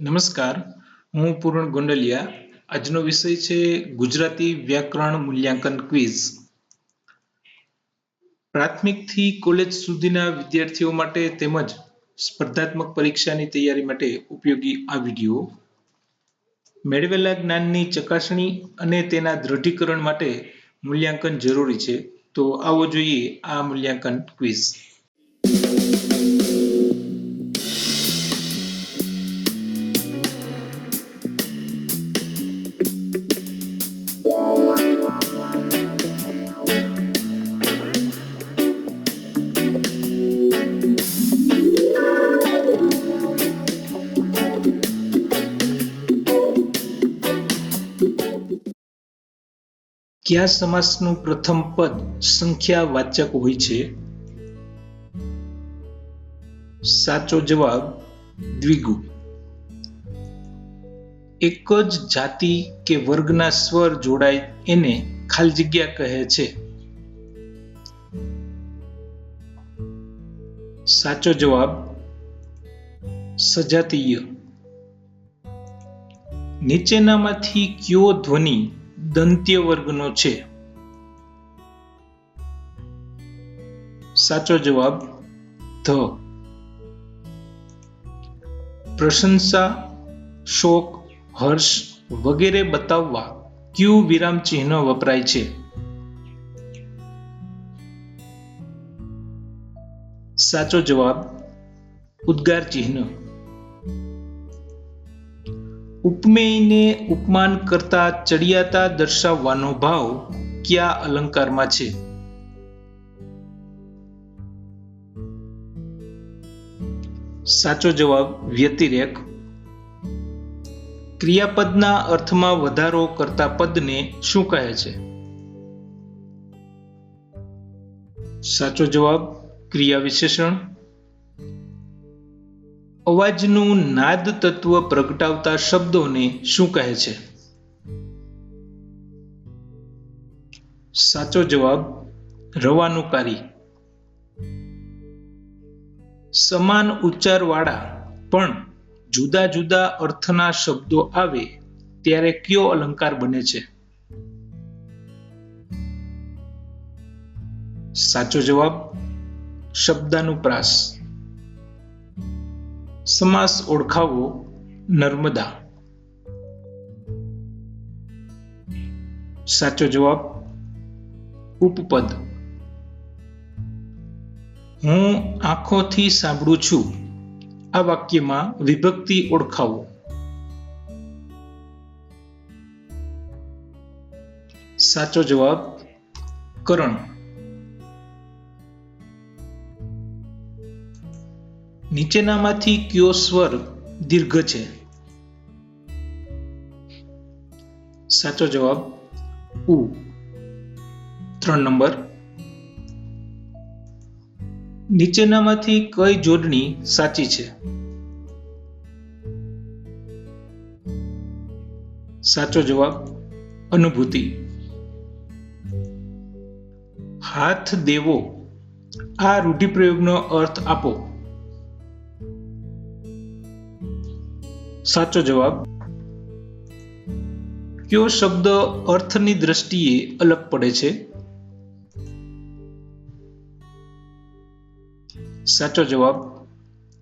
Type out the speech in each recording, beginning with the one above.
નમસ્કાર. હું પૂર્ણ ગોંડલિયા. આજનો વિષય છે ગુજરાતી વ્યાકરણ મૂલ્યાંકન ક્વિઝ. પ્રાથમિકથી કોલેજ સુધીના વિદ્યાર્થીઓ માટે તેમજ સ્પર્ધાત્મક પરીક્ષાની તૈયારી માટે ઉપયોગી આ વીડિયો. મેળવેલા જ્ઞાનની ચકાસણી અને તેના દૃઢીકરણ માટે મૂલ્યાંકન જરૂરી છે. તો આવો જોઈએ આ મૂલ્યાંકન ક્વિઝ. કયા સમાસનું પ્રથમ પદ સંખ્યાવાચક હોય છે. સાચો જવાબ દ્વિગુ. એક જ જાતિ કે વર્ગના સ્વર જોડાય એને ખાલી જગ્યા કહે છે. સાચો જવાબ સજાતીય. નીચેનામાંથી કયો ધ્વનિ દંત્ય વર્ગનો છે. સાચો જવાબ, ધ. પ્રશંસા, શોક, હર્ષ વગેરે બતાવવા ક્યુ વિરામ ચિહ્ન વપરાય છે. સાચો જવાબ, ઉદ્ગાર ચિહ્ન. ઉપમેયને ઉપમાન કરતા ચડિયાતા દર્શાવવાનો ભાવ કયા અલંકારમાં છે? સાચો જવાબ વ્યતિરેક. ક્રિયાપદના અર્થમાં વધારો કરતા પદને શું કહે છે? સાચો જવાબ ક્રિયા વિશેષણ અવાજનું નાદ તત્વ પ્રગટાવતા શબ્દોને શું કહે છે? સાચો જવાબ, રવાનુકારી. સમાન ઉચ્ચારવાળા પણ જુદા જુદા અર્થના શબ્દો આવે ત્યારે કયો અલંકાર બને છે? સાચો જવાબ, શબ્દાનુપ્રાસ. સમાસ ઓળખાવો નર્મદા. સાચો જવાબ, ઉપપદ. હું આંખોથી સાંભળું છું. આ વાક્યમાં વિભક્તિ ઓળખાવો. સાચો જવાબ, કરણ. નીચેનામાંથી કયો સ્વર દીર્ઘ છે? સાચો જવાબ ઉ. ત્રણ નંબર. નીચેનામાંથી કઈ જોડણી સાચી છે? સાચો જવાબ અનુભૂતિ. હાથ દેવો. આ રૂઢિપ્રયોગનો અર્થ આપો. સાચો જવાબ. કયો શબ્દ અર્થની દ્રષ્ટિએ અલગ પડે છે? સાચો જવાબ,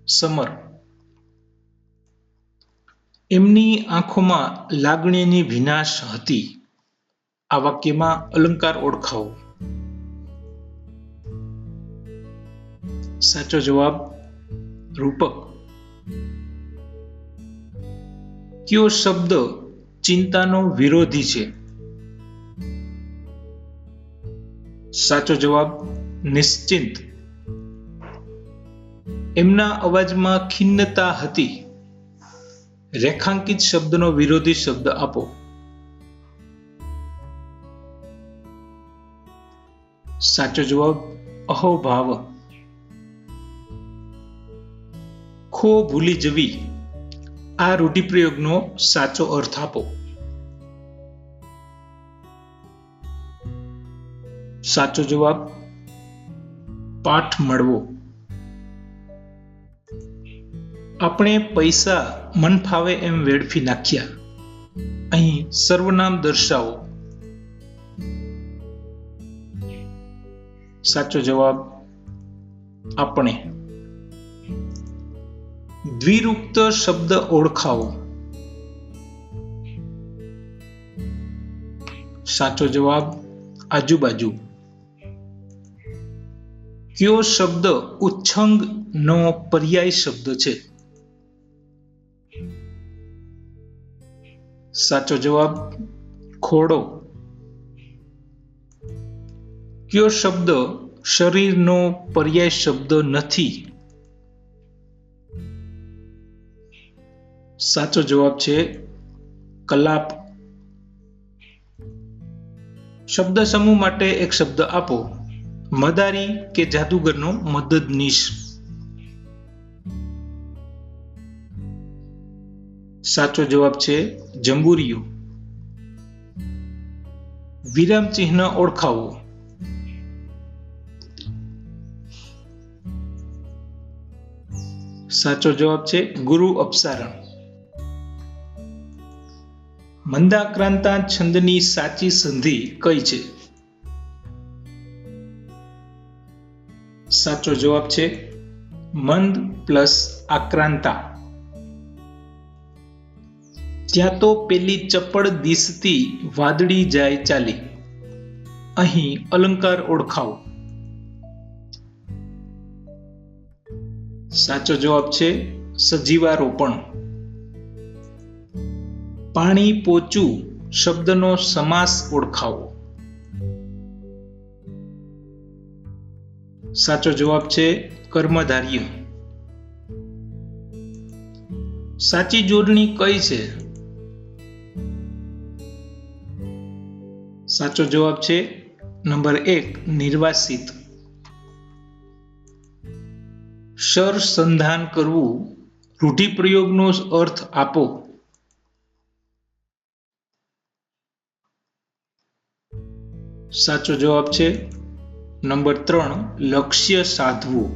સમર. એમની આંખોમાં લાગણીની વિનાશ હતી. આ વાક્યમાં અલંકાર ઓળખાવો. સાચો જવાબ, રૂપક. કયો શબ્દ ચિંતાનો વિરોધી છે. સાચો જવાબ નિશ્ચિંત. એમના અવાજમાં ખિન્નતા હતી. રેખાંકિત શબ્દનો વિરોધી શબ્દ આપો. સાચો જવાબ અહોભાવ. ખો ભૂલી જવી. આ રૂઢિપ્રયોગનો સાચો અર્થ આપો. સાચો જવાબ, પાઠ મળવો. આપણે પૈસા મન ફાવે એમ વેડફી નાખ્યા. અહીં સર્વનામ દર્શાવો. સાચો જવાબ, આપણે. દ્વિરુક્ત શબ્દ ઓળખાવો. સાચો જવાબ, આજુબાજુ. કયો શબ્દ ઉચ્છંગ નો પર્યાય શબ્દ છે? સાચો જવાબ, ખોડો. કયો શબ્દ શરીરનો પર્યાય શબ્દ નથી? સાચો જવાબ છે કલાપ. શબ્દ સમૂહ માટે એક શબ્દ આપો. મદારી કે જાદુગરનો મદદનીશ. સાચો જવાબ છે જંબુરિયો. વિરામ ચિહ્ન ઓળખાવો. સાચો જવાબ છે ગુરુ અપસારણ. મંદાક્રાંતા છંદની સાચી સંધિ કઈ છે? સાચો જવાબ છે મંદ પ્લસ આક્રાંતા. ત્યાં તો પેલી ચપળ દિશતી વાદળી જાય ચાલી. અહીં અલંકાર ઓળખાવો. સાચો જવાબ છે સજીવારોપણ. પાણી પોચું શબ્દનો સમાસ ઓળખાવો. સાચો જવાબ છે કર્મધાર્ય સાચી જોડણી કઈ છે? સાચો જવાબ છે નંબર એક, નિર્વાસિત. સરસંધાન કરવું, રૂઢિપ્રયોગનો અર્થ આપો. સાચો જવાબ છે નંબર ત્રણ, લક્ષ્ય સાધવું.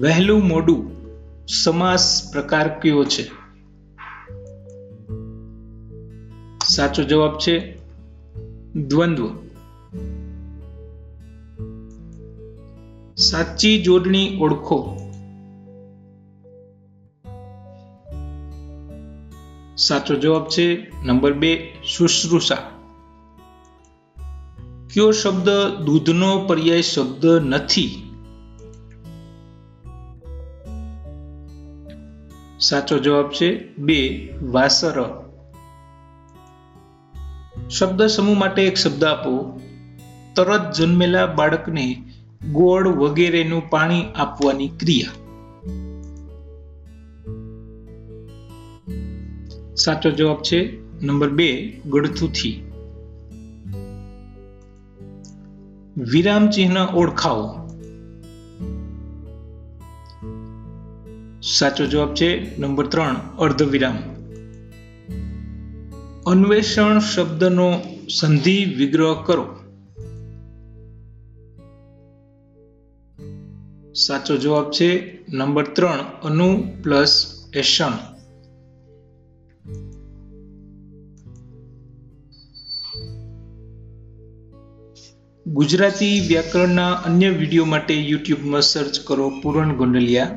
વહેલું મોડું સમાસ પ્રકાર કયો છે? સાચો જવાબ છે દ્વંદ્વ. સાચી જોડણી ઓળખો. સાચો જવાબ છે નંબર બે, શુશ્રુષા. કયો શબ્દ દૂધનો પર્યાય શબ્દ નથી. સાચો જવાબ છે બે, વાસર. શબ્દ સમૂહ માટે એક શબ્દ આપો. તરત જન્મેલા બાળકને ગોળ વગેરેનું પાણી આપવાની ક્રિયા. સાચો જવાબ છે નંબર બે, ગળથુથી. વિરામ ચિહ્ન ઓળખાવો. સાચો જવાબ છે નંબર ત્રણ, અર્ધવિરામ. અન્વેષણ શબ્દનો સંધિ વિગ્રહ કરો. સાચો જવાબ છે નંબર ત્રણ, અનુ પ્લસ એષણ ગુજરાતી વ્યાકરણના અન્ય વીડિયો માટે યુટ્યુબમાં સર્ચ કરો પૂરણ ગોંડલિયા.